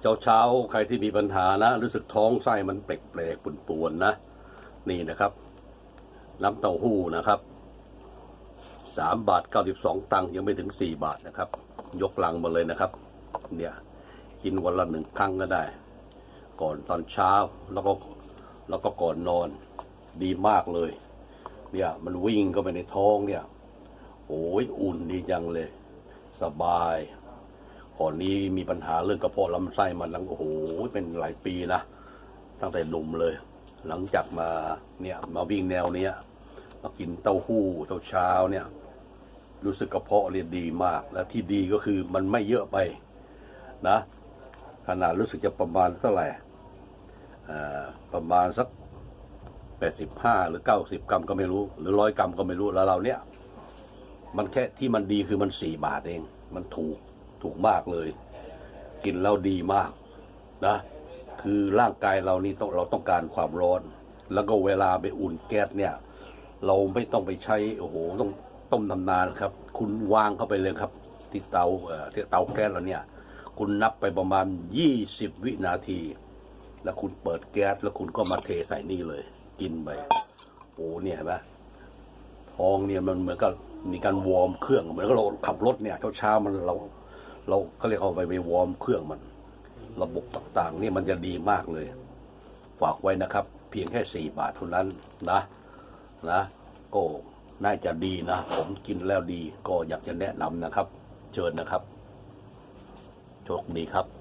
เช้าเช้าๆใครที่มีปัญหานะ รู้สึกท้องไส้มันแปลกๆป่วนๆนะ นี่นะครับ น้ำเต้าหู้นะครับสามบาทเก้าสิบสองตังค์ยังไม่ถึงสี่บาทนะครับ ยกลังมาเลยนะครับ เนี่ย กินวันละหนึ่งครั้งก็ได้ ก่อนตอนเช้าแล้วก็แล้วก็ก่อนนอนดีมากเลย เนี่ยมันวิ่งเข้าไปในท้องเนี่ยโอ้ยอุ่นดีจังเลย สบาย ก่อนนี้มีปัญหาเรื่องกระเพาะลำไส้มันลังโอ้โหเป็นหลายปีนะ ตั้งแต่หนุ่มเลย หลังจากมาเนี่ยมาวิ่งแนวเนี้ยมากินเต้าหู้เต้าเช้าเนี่ย รู้สึกกระเพาะเรียนดีมาก และที่ดีก็คือมันไม่เยอะไปนะ ขนาดรู้สึกจะประมาณเท่าไหร่ประมาณสักแปดสิบห้าหรือเก้าสิบกรัมก็ไม่รู้ หรือร้อยกรัมก็ไม่รู้แล้วเราเนี่ย มันแค่ที่มันดีคือมันสี่บาทเอง มันถูก ถูกมากเลย กินแล้วดีมากนะ คือร่างกายเรานี่ต้องเราต้องการความร้อน แล้วก็เวลาไปอุ่นแก๊สเนี่ย เราไม่ต้องไปใช้โอ้โหต้องต้มนานครับ คุณวางเข้าไปเลยครับ ที่เตาเอ่อที่เตาแก๊สเราเนี่ย คุณนับไปประมาณยี่สิบวินาที แล้วคุณเปิดแก๊สแล้วคุณก็มาเทใส่นี่เลย กินไปโอ้เนี่ยเห็นไหมท้องเนี่ยมันเหมือนกับมีการวอร์มเครื่องเหมือนกับเราขับรถเนี่ยเช้าๆมันเรา เราเขาเรียกเอาไปไปวอร์มเครื่องมัน ระบบต่างๆ นี่มันจะดีมากเลย ฝากไว้นะครับ เพียงแค่สี่บาทเท่านั้นนะนะก็น่าจะดีนะ ผมกินแล้วดีก็อยากจะแนะนำนะครับ เชิญนะครับโชคดีครับ